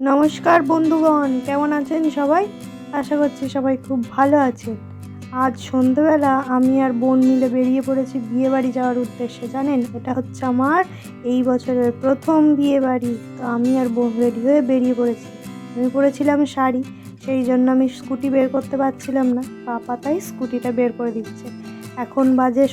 নমস্কার বন্ধুগণ, কেমন আছেন সবাই? আশা করছি সবাই খুব ভালো আছেন। আজ সন্ধ্যেবেলা আমি আর বোন মিলে বেরিয়ে পড়েছি বিয়ে বাড়ি যাওয়ার উদ্দেশ্যে, জানেন? এটা হচ্ছে আমার এই বছরের প্রথম বিয়ে বাড়ি তো আমি আর বোন রেডি হয়ে বেরিয়ে পড়েছি। আমি পরেছিলাম শাড়ি, সেই জন্য আমি স্কুটি বের করতে পারছিলাম না। পাপা তাই স্কুটিটা বের করে দিচ্ছে। এখন বাজে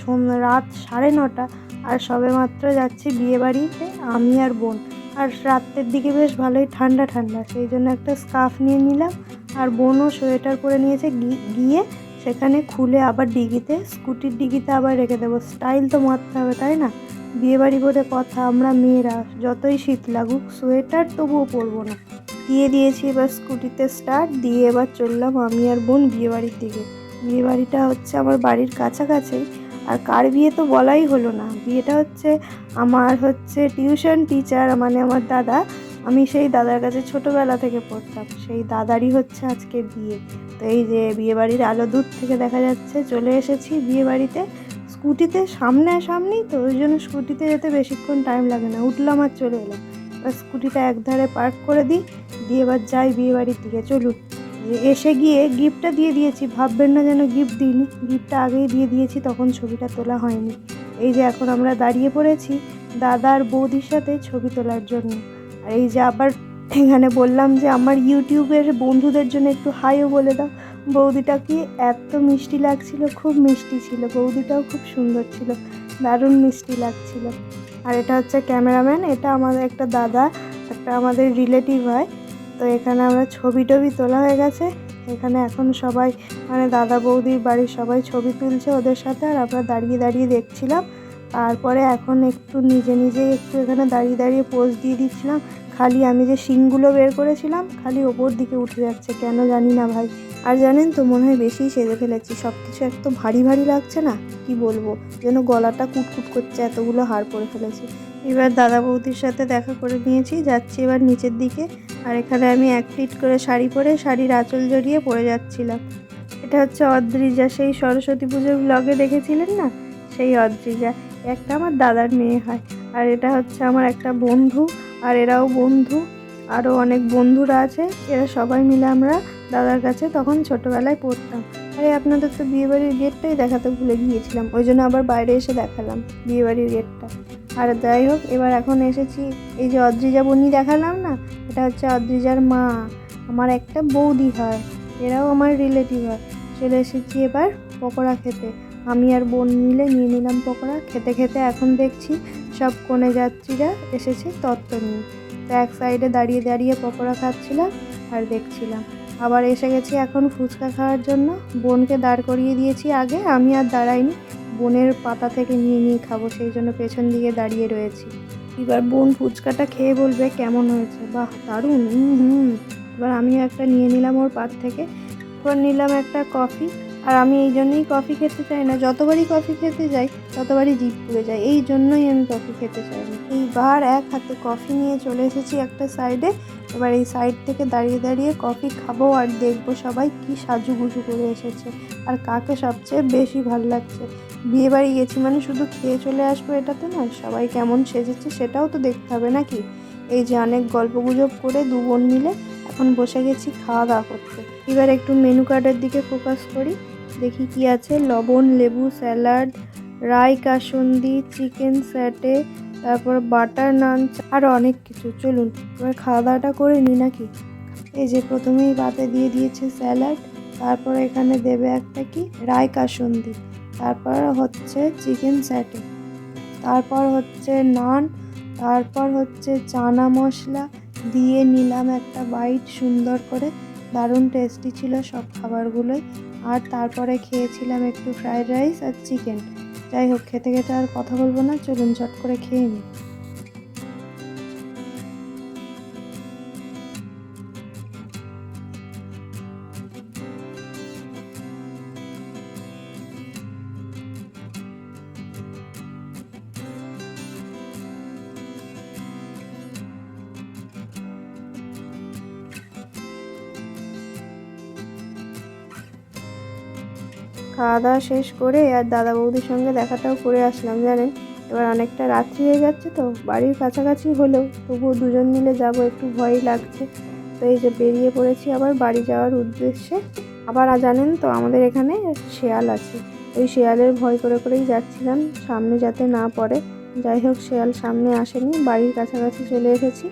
রাত সাড়ে নটা, আর সবে মাত্র যাচ্ছি বিয়ে বাড়িতে আমি আর বোন। আর রাত্রের দিকে বেশ ভালোই ঠান্ডা ঠান্ডা, সেই জন্য একটা স্কার্ফ নিয়ে নিলাম আর বোনও সোয়েটার পরে নিয়েছে গিয়ে সেখানে খুলে আবার ডিগিতে, স্কুটির ডিগিতে আবার রেখে দেবো। স্টাইল তো মারতে হবে, তাই না? বিয়েবাড়ি বলে কথা, আমরা মেয়েরা, যতই শীত লাগুক, সোয়েটার তবুও পরবো না। দিয়ে দিয়েছি এবার স্কুটিতে স্টার্ট, দিয়ে এবার চললাম আমি আর বোন বিয়েবাড়ির দিকে। বিয়েবাড়িটা হচ্ছে আমার বাড়ির কাছাকাছি আর কার বিয়ে তো বলাই হলো না। বিয়েটা হচ্ছে আমার হচ্ছে টিউশন টিচার মানে আমার দাদা। আমি সেই দাদার কাছে ছোটোবেলা থেকে পড়তাম। সেই দাদারই হচ্ছে আজকে বিয়ে। তো এই যে বিয়ে বাড়ির আলো দূর থেকে দেখা যাচ্ছে, চলে এসেছি বিয়েবাড়িতে। স্কুটিতে সামনে সামনেই তো ওই জন্য স্কুটিতে যেতে বেশিক্ষণ টাইম লাগে না। উঠলাম আর চলে এলাম। এবার স্কুটিটা একধারে পার্ক করে দিই, দিয়ে এবার যাই বিয়েবাড়ির দিকে। চলুন। এসে গিয়ে গিফটটা দিয়ে দিয়েছি। ভাববেন না যেন গিফট দিইনি। গিফটটা আগেই দিয়ে দিয়েছি, তখন ছবিটা তোলা হয়নি। এই যে এখন আমরা দাঁড়িয়ে পড়েছি দাদা আর বৌদির সাথে ছবি তোলার জন্য। আর এই যে আবার এখানে বললাম যে আমার ইউটিউবের বন্ধুদের জন্য একটু হাইও বলে দাও। বৌদিটা কি এত মিষ্টি লাগছিল, খুব মিষ্টি ছিল। বৌদিটাও খুব সুন্দর ছিল, দারুণ মিষ্টি লাগছিল। আর এটা হচ্ছে ক্যামেরাম্যান, এটা আমাদের একটা দাদা, একটা আমাদের রিলেটিভ হয়। তো এখানে আমরা ছবি টবি তোলা হয়ে গেছে। এখানে এখন সবাই মানে দাদা বৌদির বাড়ির সবাই ছবি তুলছে ওদের সাথে, আর আমরা দাঁড়িয়ে দাঁড়িয়ে দেখছিলাম। তারপরে এখন একটু নিজে নিজেই একটু এখানে দাঁড়িয়ে দাঁড়িয়ে পোজ দিয়ে দিচ্ছিলাম। খালি আমি যে শিংগুলো বের করেছিলাম, খালি ওপর দিকে উঠে যাচ্ছে, কেন জানি না ভাই। আর জানেন তো, মনে হয় বেশিই সেজে ফেলেছি। সব কিছু এত ভারী ভারী লাগছে না? কি বলব? যেন গলাটা কুটকুট করছে, এতগুলো হাড় পরে ফেলেছি। এবার দাদা বৌদির সাথে দেখা করে নিয়েছি। যাচ্ছি এবার নিচের দিকে। আর এখানে আমি এক ফিট করে শাড়ি পরে শাড়ির আঁচল জড়িয়ে পরে যাচ্ছিলাম। এটা হচ্ছে অদ্রিজা। সেই সরস্বতী পুজোর ব্লগে দেখেছিলেন না? সেই অদ্রিজা। একটা আমার দাদার মেয়ে হয়। আর এটা হচ্ছে আমার একটা বন্ধু। আর এরাও বন্ধু। আরও অনেক বন্ধুরা আছে। এরা সবাই মিলে আমরা দাদার কাছে তখন ছোটোবেলায় পড়তাম। আরে আপনাদের তো বিয়েবাড়ির গেটটাই দেখাতে ভুলে গিয়েছিলাম, ওই জন্য আবার বাইরে এসে দেখালাম বিয়েবাড়ির গেটটা। আর যাই হোক, এবার এখন এসেছি, এই যে অদ্রিজা বনি দেখালাম না, এটা হচ্ছে অদ্রিজার মা, আমার একটা বৌদি হয়, এরাও আমার রিলেটিভ হয়। চলে এসেছি এবার পকোড়া খেতে, আমি আর বোন মিলে নিয়ে নিলাম পকোড়া, খেতে খেতে এখন দেখছি সব কোণে যাত্রীরা এসেছে তত্ত্ব নিয়ে। তো এক সাইডে দাঁড়িয়ে দাঁড়িয়ে পকোড়া খাচ্ছিলাম আর দেখছিলাম। আবার এসে গেছি এখন ফুচকা খাওয়ার জন্য। বোনকে দাঁড় করিয়ে দিয়েছি আগে, আমি আর দাঁড়াইনি। বোনের পাতা থেকে নিয়ে নিয়ে খাব, সেই জন্য পেছন দিকে দাঁড়িয়ে রয়েছি। এবার বোন ফুচকাটা খেয়ে বলবে, কেমন হয়েছে? বাহ, দারুণ, হুম এবার আমিও একটা নিয়ে নিলাম ওর পাত থেকে। এবার নিলাম একটা কফি। আর আমি এই জন্যই কফি খেতে চাই না, যতবারই কফি খেতে যাই, ততবারই জিভ পুড়ে যায়। এই জন্যই আমি কফি খেতে চাই না। এইবার এক হাতে কফি নিয়ে চলে এসেছি একটা সাইডে। এবার এই সাইড থেকে দাঁড়িয়ে দাঁড়িয়ে কফি খাব আর দেখব সবাই কি সাজুগুজু করে এসেছে আর কাকে সবচেয়ে বেশি ভালো লাগছে। বিয়ে বাড়ি গেছি মানে শুধু খেয়ে চলে আসব এটা তো নয়, সবাই কেমন সেজেছে সেটাও তো দেখতে হবে নাকি? এই যে অনেক গল্পগুজব করে দু বোন মিলে এখন বসে গেছি খাওয়া দাওয়া করতে। এবার একটু মেনু কার্ডের দিকে ফোকাস করি, দেখি কি আছে। লবণ, লেবু, স্যালাড রাই কাসুন্দি চিকেন, স্যাটে তারপর বাটার নান আরও অনেক কিছু। চলুন, এবার খাওয়া দাওয়াটা করে নিই নাকি? এই যে প্রথমেই পাতে দিয়ে দিয়েছে স্যালাড, তারপর এখানে দেবে একটা কি? রাই কাসুন্দি তারপর হচ্ছে চিকেন স্যাটে। তারপর হচ্ছে নান, তারপর হচ্ছে চানা মশলা। দিয়ে নিলাম একটা বাইট সুন্দর করে। দারুণ টেস্টি ছিল সব খাবারগুলোই। আর তারপরে খেয়েছিলাম একটু ফ্রাইড রাইস আর চিকেন যাই হোক খেতে খেতে আর কথা বলব না চলুন চট করে খেয়ে নিই। খাওয়া দাওয়া শেষ করে আর দাদা বৌদির সঙ্গে দেখাটাও করে আসলাম, জানেন? এবার অনেকটা রাত্রি হয়ে যাচ্ছে তো, বাড়ির কাছাকাছি হলেও তবুও দুজন মিলে যাব একটু ভয়ই লাগছে। তো এই যে বেরিয়ে পড়েছি আবার বাড়ি যাওয়ার উদ্দেশ্যে। আবার জানেন তো, আমাদের এখানে শেয়াল আছে। ওই শেয়ালের ভয় করে করেই যাচ্ছিলাম, সামনে যাতে না পড়ে। যাই হোক, শেয়াল সামনে আসেনি, বাড়ির কাছাকাছি চলে এসেছি।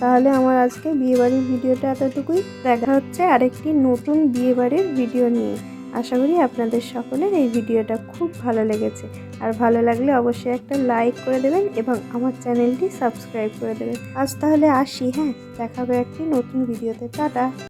তাহলে আমার আজকে বিয়েবাড়ির ভিডিওটা এতটুকুই। দেখা হচ্ছে আরেকটি নতুন বিয়েবাড়ির ভিডিও নিয়ে। আশা করি আপনাদের সকলের এই ভিডিওটা খুব ভালো লেগেছে। আর ভালো লাগলে অবশ্যই একটা লাইক করে দেবেন এবং আমার চ্যানেলটি সাবস্ক্রাইব করে দেবেন। আজ তাহলে আসি হ্যাঁ? দেখাবে একটি নতুন ভিডিওতে। টাটা!